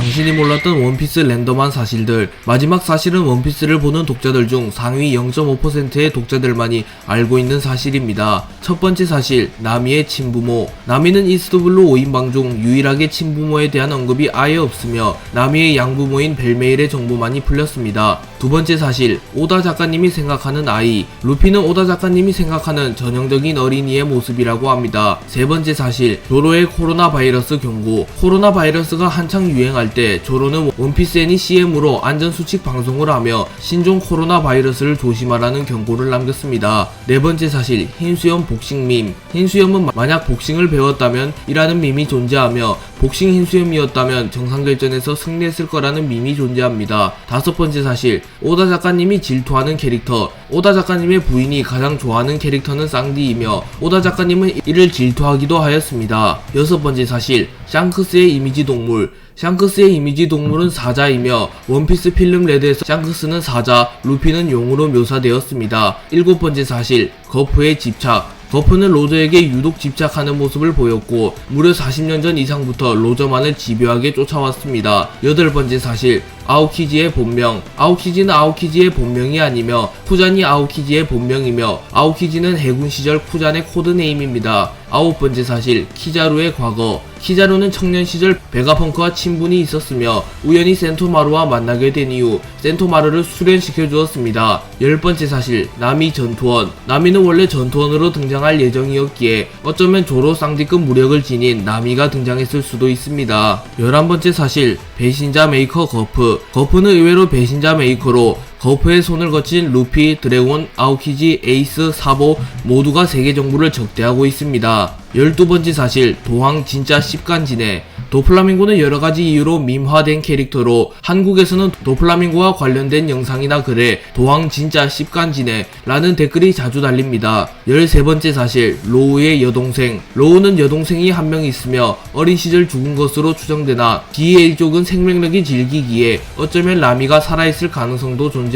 당신이 몰랐던 원피스 랜덤한 사실들 마지막 사실은 원피스를 보는 독자들 중 상위 0.5%의 독자들만이 알고 있는 사실입니다. 첫 번째 사실 나미의 친부모 나미는 이스트블루 5인방 중 유일하게 친부모에 대한 언급이 아예 없으며 나미의 양부모인 벨메일의 정보만이 풀렸습니다. 두 번째 사실 오다 작가님이 생각하는 아이 루피는 오다 작가님이 생각하는 전형적인 어린이의 모습이라고 합니다. 세 번째 사실 조로의 코로나 바이러스 경고 코로나 바이러스가 한창 유행할 때 조로는 원피스 애니 CM으로 안전수칙 방송을 하며 신종 코로나 바이러스를 조심하라는 경고를 남겼습니다. 네 번째 사실 흰수염 복싱 밈 흰수염은 만약 복싱을 배웠다면 이라는 밈이 존재하며 복싱 흰수염이었다면 정상결전에서 승리했을 거라는 밈이 존재합니다. 다섯 번째 사실 오다 작가님이 질투하는 캐릭터 오다 작가님의 부인이 가장 좋아하는 캐릭터는 쌍디이며 오다 작가님은 이를 질투하기도 하였습니다. 여섯 번째 사실 샹크스의 이미지 동물 샹크스의 이미지 동물은 사자이며 원피스 필름 레드에서 샹크스는 사자, 루피는 용으로 묘사되었습니다. 일곱 번째 사실 거프의 집착 거프는 로저에게 유독 집착하는 모습을 보였고 무려 40년 전 이상부터 로저만을 집요하게 쫓아왔습니다. 여덟 번째 사실 아오키지의 본명 아오키지는 아오키지의 본명이 아니며 쿠잔이 아오키지의 본명이며 아오키지는 해군 시절 쿠잔의 코드네임입니다. 아홉 번째 사실 키자루의 과거 키자루는 청년 시절 베가펑크와 친분이 있었으며 우연히 센토마루와 만나게 된 이후 센토마루를 수련시켜 주었습니다. 열 번째 사실 나미 전투원 나미는 원래 전투원으로 등장할 예정이었기에 어쩌면 조로 쌍디급 무력을 지닌 나미가 등장했을 수도 있습니다. 열한 번째 사실 배신자 메이커 거프 거프는 의외로 배신자 메이커로 거프의 손을 거친 루피, 드래곤, 아오키지, 에이스, 사보 모두가 세계 정부를 적대하고 있습니다. 12번째 사실 도황 진짜 씹간지네 도플라밍고는 여러가지 이유로 밈화된 캐릭터로 한국에서는 도플라밍고와 관련된 영상이나 글에 도황 진짜 씹간지네 라는 댓글이 자주 달립니다. 13번째 사실 로우의 여동생 로우는 여동생이 한 명 있으며 어린 시절 죽은 것으로 추정되나 뒤의 일족은 생명력이 질기기에 어쩌면 라미가 살아있을 가능성도 존재합니다.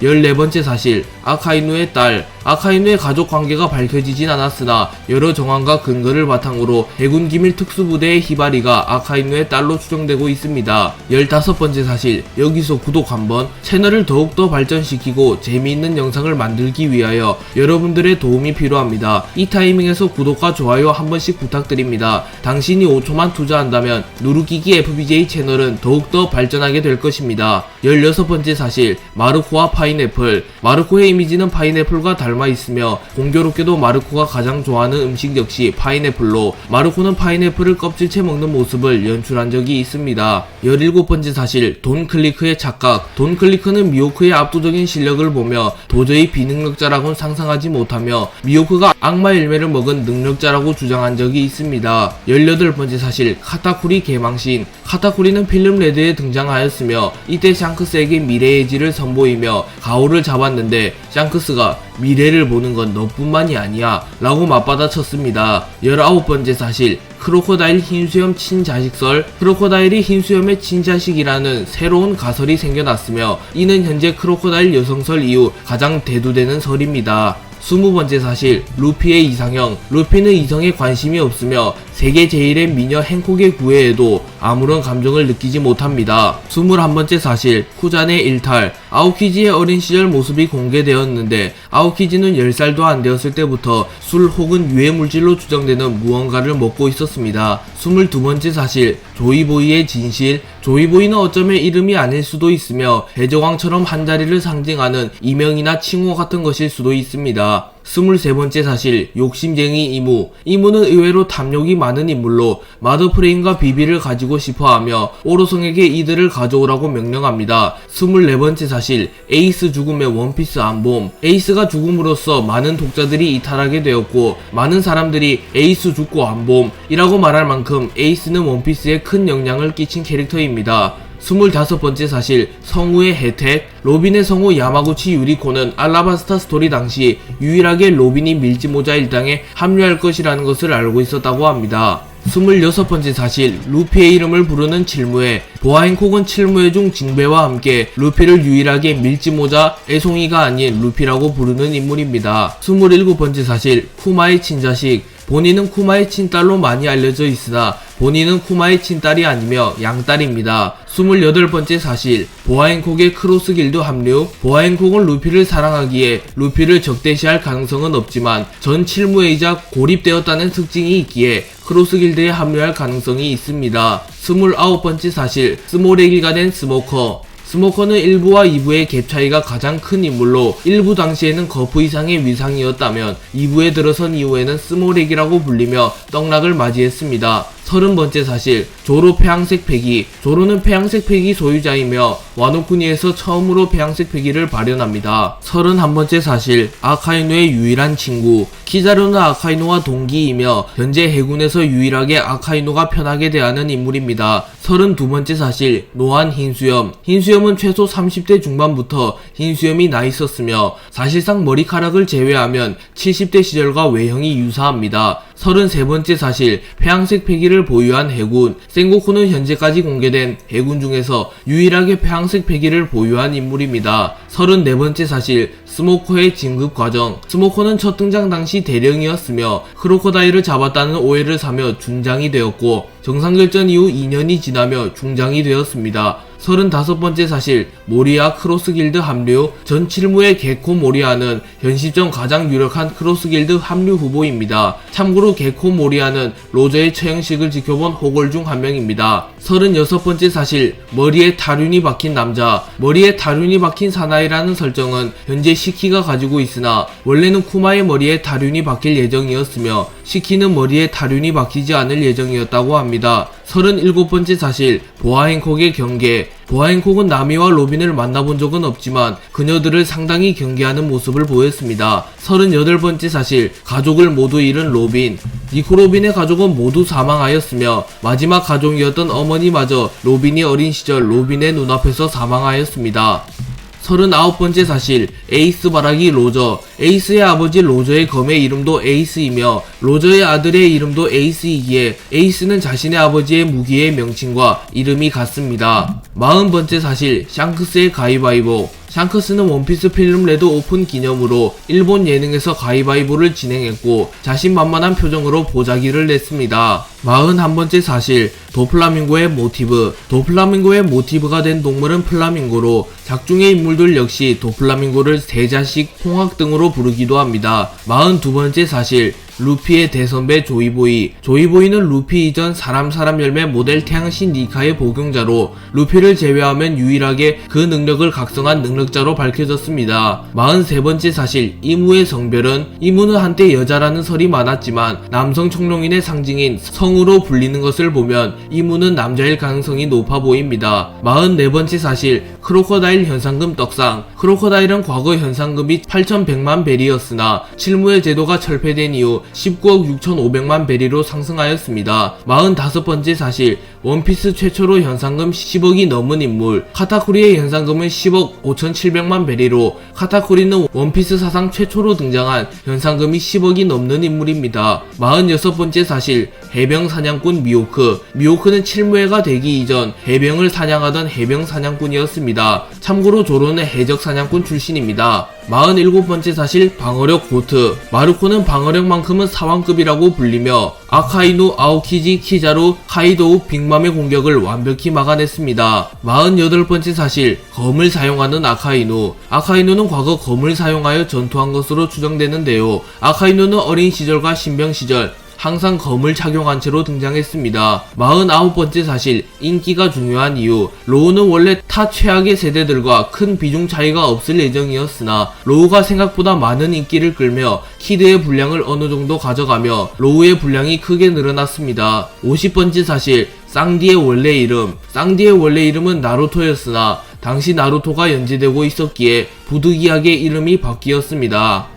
14번째 사실 아카이누의 딸 아카이누의 가족 관계가 밝혀지진 않았으나 여러 정황과 근거를 바탕으로 해군 기밀 특수부대의 히바리가 아카이누의 딸로 추정되고 있습니다. 15번째 사실 여기서 구독 한번 채널을 더욱더 발전시키고 재미있는 영상을 만들기 위하여 여러분들의 도움이 필요합니다. 이 타이밍에서 구독과 좋아요 한 번씩 부탁드립니다. 당신이 5초만 투자한다면 누르기기 FBJ 채널은 더욱더 발전하게 될 것입니다. 16번째 사실 마르코와 파인애플 마르코의 이미지는 파인애플과 닮아 있으며 공교롭게도 마르코가 가장 좋아하는 음식 역시 파인애플로 마르코는 파인애플을 껍질째 먹는 모습을 연출한 적이 있습니다. 17번째 사실 돈 클리크의 착각 돈 클리크는 미호크의 압도적인 실력을 보며 도저히 비능력자라고는 상상하지 못하며 미호크가 악마 열매를 먹은 능력자라고 주장한 적이 있습니다. 18번째 사실 카타쿠리 개망신 카타쿠리는 필름 레드에 등장하였으며 이때 샹크스에게 미래의 질을 선보이며 가오를 잡았는데 샹크스가 미래 를 보는 건 너뿐만이 아니야 라고 맞받아쳤습니다. 19번째 사실 크로코다일 흰수염 친자식설 크로코다일이 흰수염의 친자식이라는 새로운 가설이 생겨났으며 이는 현재 크로코다일 여성설 이후 가장 대두되는 설입니다. 20번째 사실 루피의 이상형 루피는 이성에 관심이 없으며 세계 제일의 미녀 행콕의 구애에도 아무런 감정을 느끼지 못합니다. 21번째 사실 쿠잔의 일탈 아오키지의 어린 시절 모습이 공개되었는데 아오키지는 10살도 안 되었을 때부터 술 혹은 유해 물질로 추정되는 무언가를 먹고 있었습니다. 22번째 사실 조이보이의 진실 조이보이는 어쩌면 이름이 아닐 수도 있으며 대저왕처럼 한자리를 상징하는 이명이나 칭호 같은 것일 수도 있습니다. 23번째 사실 욕심쟁이 이무 이무는 의외로 탐욕이 많은 인물로 마더프레임과 비비를 가지고 싶어 하며 오로성에게 이들을 가져오라고 명령합니다. 24번째 사실 에이스 죽음의 원피스 안봄 에이스가 죽음으로써 많은 독자들이 이탈하게 되었고 많은 사람들이 에이스 죽고 안봄이라고 말할 만큼 에이스는 원피스에 큰 영향을 끼친 캐릭터입니다. 25번째 사실 성우의 혜택 로빈의 성우 야마구치 유리코는 알라바스타 스토리 당시 유일하게 로빈이 밀지모자 일당에 합류할 것이라는 것을 알고 있었다고 합니다. 26번째 사실 루피의 이름을 부르는 칠무회 보아행콕은 칠무회 중 징배와 함께 루피를 유일하게 밀지모자 애송이가 아닌 루피라고 부르는 인물입니다. 27번째 사실 쿠마의 친자식 본인은 쿠마의 친딸로 많이 알려져 있으나 본인은 쿠마의 친딸이 아니며 양딸입니다. 28번째 사실, 보아행콕의 크로스 길드 합류, 보아행콕은 루피를 사랑하기에 루피를 적대시할 가능성은 없지만 전 칠무에이자 고립되었다는 특징이 있기에 크로스 길드에 합류할 가능성이 있습니다. 29번째 사실, 스모레기가 된 스모커, 스모커는 1부와 2부의 갭 차이가 가장 큰 인물로 1부 당시에는 거프 이상의 위상이었다면 2부에 들어선 이후에는 스모렉이라고 불리며 떡락을 맞이했습니다. 30번째 사실 조로 폐양색 패기 조로는 폐양색 패기 소유자이며 와노쿠니에서 처음으로 폐양색 패기를 발현합니다. 31번째 사실 아카이노의 유일한 친구 키자루는 아카이노와 동기이며 현재 해군에서 유일하게 아카이노가 편하게 대하는 인물입니다. 32번째 사실 노안 흰수염 흰수염은 최소 30대 중반부터 흰수염이 나 있었으며 사실상 머리카락을 제외하면 70대 시절과 외형이 유사합니다. 33번째 사실 폐양색 패기를 보유한 해군 센고쿠는 현재까지 공개된 해군 중에서 유일하게 폐양색 패기를 보유한 인물입니다. 34번째 사실 스모커의 진급 과정 스모커는 첫 등장 당시 대령이었으며 크로코다일을 잡았다는 오해를 사며 중장이 되었고 정상결전 이후 2년이 지나며 중장이 되었습니다. 35번째 사실 모리아 크로스 길드 합류 전 칠무의 개코 모리아는 현 시점 가장 유력한 크로스 길드 합류 후보입니다. 참고로 개코 모리아는 로저의 처형식을 지켜본 호걸 중 한 명입니다. 36번째 사실 머리에 타륜이 박힌 남자 머리에 타륜이 박힌 사나이라는 설정은 현재 시키가 가지고 있으나 원래는 쿠마의 머리에 타륜이 박힐 예정이었으며 시키는 머리에 타륜이 박히지 않을 예정이었다고 합니다. 37번째 사실 보아행콕의 경계 보아행콕은 나미와 로빈을 만나본 적은 없지만 그녀들을 상당히 경계하는 모습을 보였습니다. 38번째 사실 가족을 모두 잃은 로빈 니코 로빈의 가족은 모두 사망하였으며 마지막 가족이었던 어머니마저 로빈이 어린 시절 로빈의 눈앞에서 사망하였습니다. 39번째 사실 에이스 바라기 로저 에이스의 아버지 로저의 검의 이름도 에이스이며 로저의 아들의 이름도 에이스이기에 에이스는 자신의 아버지의 무기의 명칭과 이름이 같습니다. 40번째 사실 샹크스의 가위바위보 샹크스는 원피스 필름 레드 오픈 기념으로 일본 예능에서 가위바위보를 진행했고 자신만만한 표정으로 보자기를 냈습니다. 41번째 사실 도플라밍고의 모티브 도플라밍고의 모티브가 된 동물은 플라밍고로 작중의 인물들 역시 도플라밍고를 대자식 홍학 등으로 부르기도 합니다. 42번째 사실 루피의 대선배 조이보이 조이보이는 루피 이전 사람 사람 열매 모델 태양신 니카의 복용자로 루피를 제외하면 유일하게 그 능력을 각성한 능력자로 밝혀졌습니다. 43번째 사실 이무의 성별은 이무는 한때 여자라는 설이 많았지만 남성 총룡인의 상징인 성으로 불리는 것을 보면 이무는 남자일 가능성이 높아 보입니다. 44번째 사실 크로커다일 현상금 떡상 크로커다일은 과거 현상금이 8,100만 벨이었으나 칠무의 제도가 철폐된 이후 19억 6,500만 베리로 상승하였습니다. 45번째 사실 원피스 최초로 현상금 10억이 넘은 인물 카타쿠리의 현상금은 10억 5,700만 베리로 카타쿠리는 원피스 사상 최초로 등장한 현상금이 10억이 넘는 인물입니다. 46번째 사실 해병 사냥꾼 미호크 미호크는 칠무회가 되기 이전 해병을 사냥하던 해병 사냥꾼이었습니다. 참고로 조로는 해적 사냥꾼 출신입니다. 47번째 사실 방어력 고트 마르코는 방어력만큼은 사왕급이라고 불리며 아카이누 아오키지 키자루 카이도우 빅 맘의 공격을 완벽히 막아냈습니다. 48번째 사실 검을 사용하는 아카이누 아카이누는 과거 검을 사용하여 전투한 것으로 추정되는데요. 아카이누는 어린 시절과 신병 시절 항상 검을 착용한 채로 등장했습니다. 49번째 사실, 인기가 중요한 이유. 로우는 원래 타 최악의 세대들과 큰 비중 차이가 없을 예정이었으나, 로우가 생각보다 많은 인기를 끌며 키드의 분량을 어느 정도 가져가며, 로우의 분량이 크게 늘어났습니다. 50번째 사실, 쌍디의 원래 이름. 쌍디의 원래 이름은 나루토였으나, 당시 나루토가 연재되고 있었기에 부득이하게 이름이 바뀌었습니다.